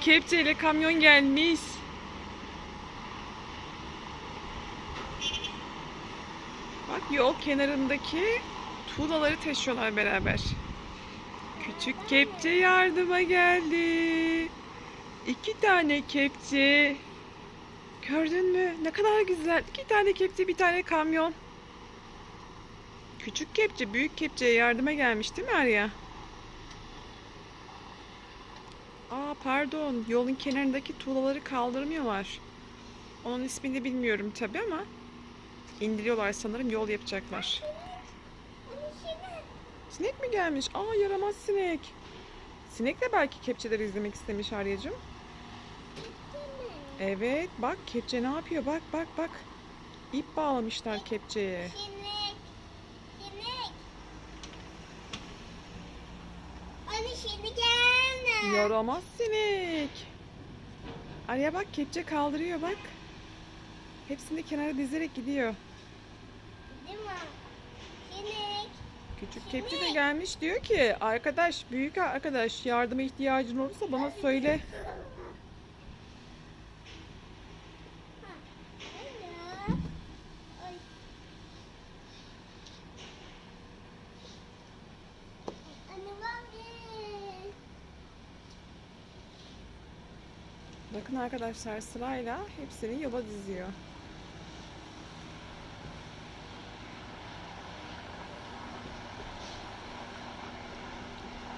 Kepçeyle kamyon gelmiş. Bak yol kenarındaki tuğlaları taşıyorlar beraber. Küçük kepçe yardıma geldi. İki tane kepçe. Gördün mü? Ne kadar güzel. İki tane kepçe, bir tane kamyon. Küçük kepçe, büyük kepçeye yardıma gelmiş değil mi Arya? Aa pardon, yolun kenarındaki tuğlaları kaldırmıyorlar. Onun ismini bilmiyorum tabi ama indiriyorlar sanırım yol yapacaklar. Sinek mi gelmiş? Aa yaramaz sinek. Sinek de belki kepçeleri izlemek istemiş Arya'cığım. Evet bak kepçe ne yapıyor? Bak bak bak. İp bağlamışlar kepçeye. Sinek. Sinek. Anne şimdi gelme. Yaramaz sinek. Arya bak kepçe kaldırıyor bak. Hepsini kenara dizerek gidiyor. Değil mi? Sinek. Küçük kepçe de gelmiş diyor ki arkadaş büyük arkadaş yardıma ihtiyacın olursa bana söyle. Alo. Ay. Anne bak bir. Bakın arkadaşlar sırayla hepsini yola diziyor.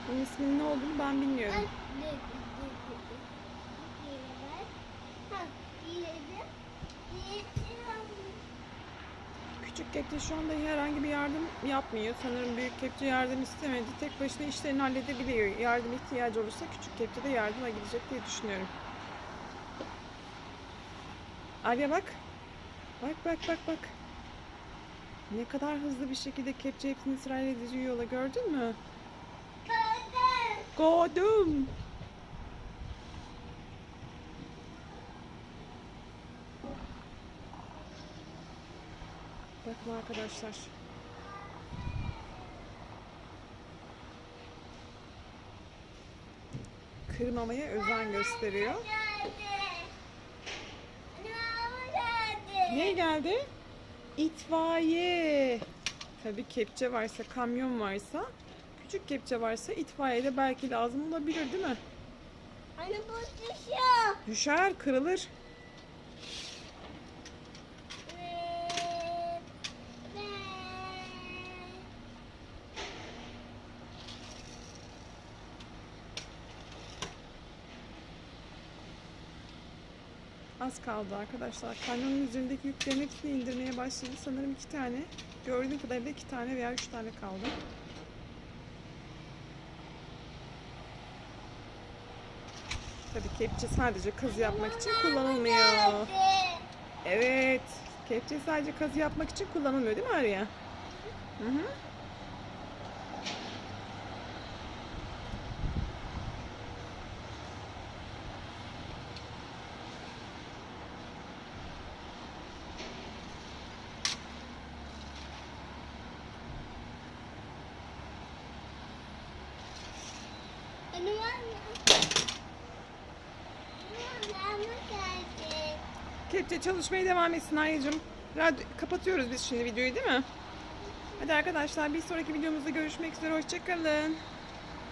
Bunun isminin ne olduğunu ben bilmiyorum. Küçük kepçe şu anda herhangi bir yardım yapmıyor. Sanırım büyük kepçe yardım istemedi. Tek başına işlerini halledebiliyor. Yardım ihtiyacı olursa küçük kepçe de yardıma gidecek diye düşünüyorum. Arya bak. Bak bak bak bak. Ne kadar hızlı bir şekilde kepçe hepsini sırayla diziyor yola gördün mü? Kadın. Gördüm. Bakın arkadaşlar. Kırmamaya özen gösteriyor. Ne geldi? İtfaiye. Tabii kepçe varsa, kamyon varsa, küçük kepçe varsa itfaiye de belki lazım olabilir değil mi? Anne bu düşüyor. Düşer, kırılır. Az kaldı arkadaşlar. Kamyonun üzerindeki yüklerin hepsini indirmeye başladı. Sanırım iki tane. Gördüğüm kadarıyla iki tane veya üç tane kaldı. Tabii kepçe sadece kazı yapmak için kullanılmıyor. Evet. Kepçe sadece kazı yapmak için kullanılmıyor değil mi Arya? Hı hı. Kepçe çalışmaya devam etsin Arya'cığım. Kapatıyoruz biz şimdi videoyu değil mi? Hadi arkadaşlar bir sonraki videomuzda görüşmek üzere. Hoşçakalın.